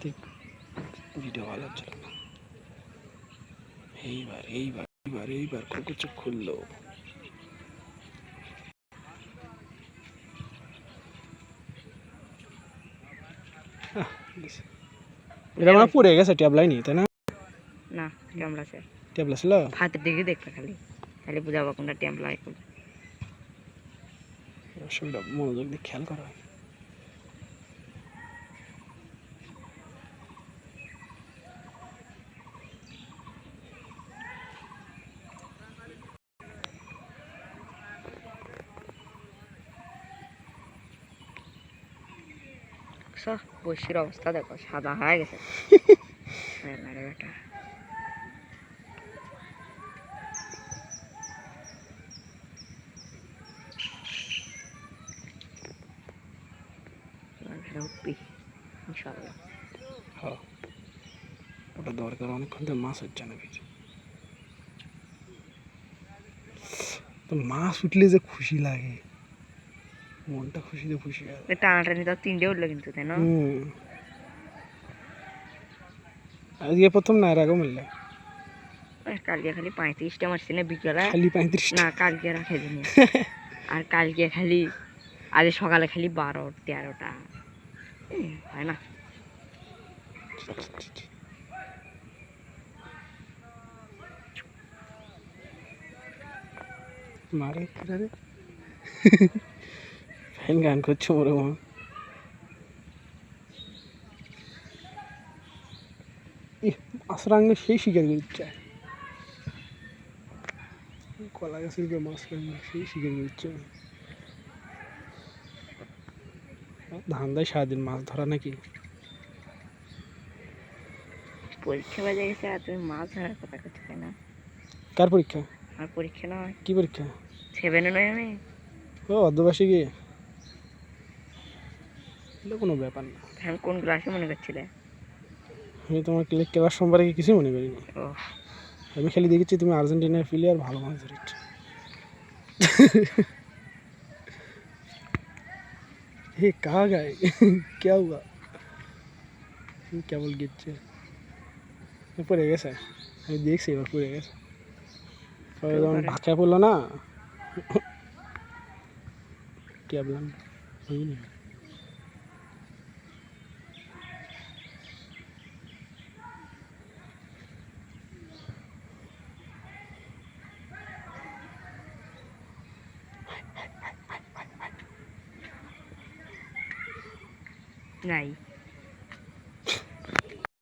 ঠিক ভিডিও ভালো হচ্ছিল না। এইবার এইবার এইবার এইবার কুকুর চোখ খুললো। দিছে। এটা আমার পড়ে গেছে ট্যাবলাই নি তাই না? না ট্যাম্পলা আছে ট্যাবলা ছিল হাতের দিকে দেখবে খালি। খালি বুঝাবো কোনটা ট্যাম্পলা অসুবিধা মনোযোগ দিয়ে খেয়াল করা। হয় সব বসির অবস্থা দেখো সাদা হয়ে গেছে। ইনশাল্লাহ হ্যাঁ। ওটা দরকার অনেকক্ষণ তো মাছ হচ্ছে না কিছু। তো মাছ উঠলে যে খুশি লাগে। মনটা খুশিতে খুশি হয় টানাটানি তো তিনটে উঠল কিন্তু তাই না? আজকে প্রথম না এর আগে মিললে কালকে খালি পঁয়ত্রিশটা মারছি না বিকেলে। খালি পঁয়ত্রিশ না কালকে রাখে দিনি আর কালকে খালি আজ সকালে খালি বারো তেরোটা। হয় না। মারে রে? ফ্যান গান করছে মোরে মা আসরাঙ্গে সেই শিকার করছে কলা গাছের উপরে মাছ রাঙ্গে সেই শিকার করছে ধান দেয় সারাদিন মাছ ধরা নাকি পরীক্ষা বাজে গেছে আর তুমি মাছ ধরার কথা করছো তাই না কার পরীক্ষা আর পরীক্ষা নয় কি পরীক্ষা সেভেনে নয় আমি ও অর্ধবাসী গিয়ে এটা কোনো ব্যাপার না আমি কোন ক্লাসে মনে করছিলে আমি তোমার ক্লিক ক্লাস সম্পর্কে কিছু মনে করিনি ও আমি খালি দেখেছি তুমি আর্জেন্টিনার প্লেয়ার ভালো মাছ ধরেছ हे कहाँ गए क्या हुआ কেবল গিচ্ছে পড়ে গেছে আমি দেখছি এবার পড়ে গেছে পরে যখন ভাষা পড়লো না ক্যাবলাম হয়নি Ngay.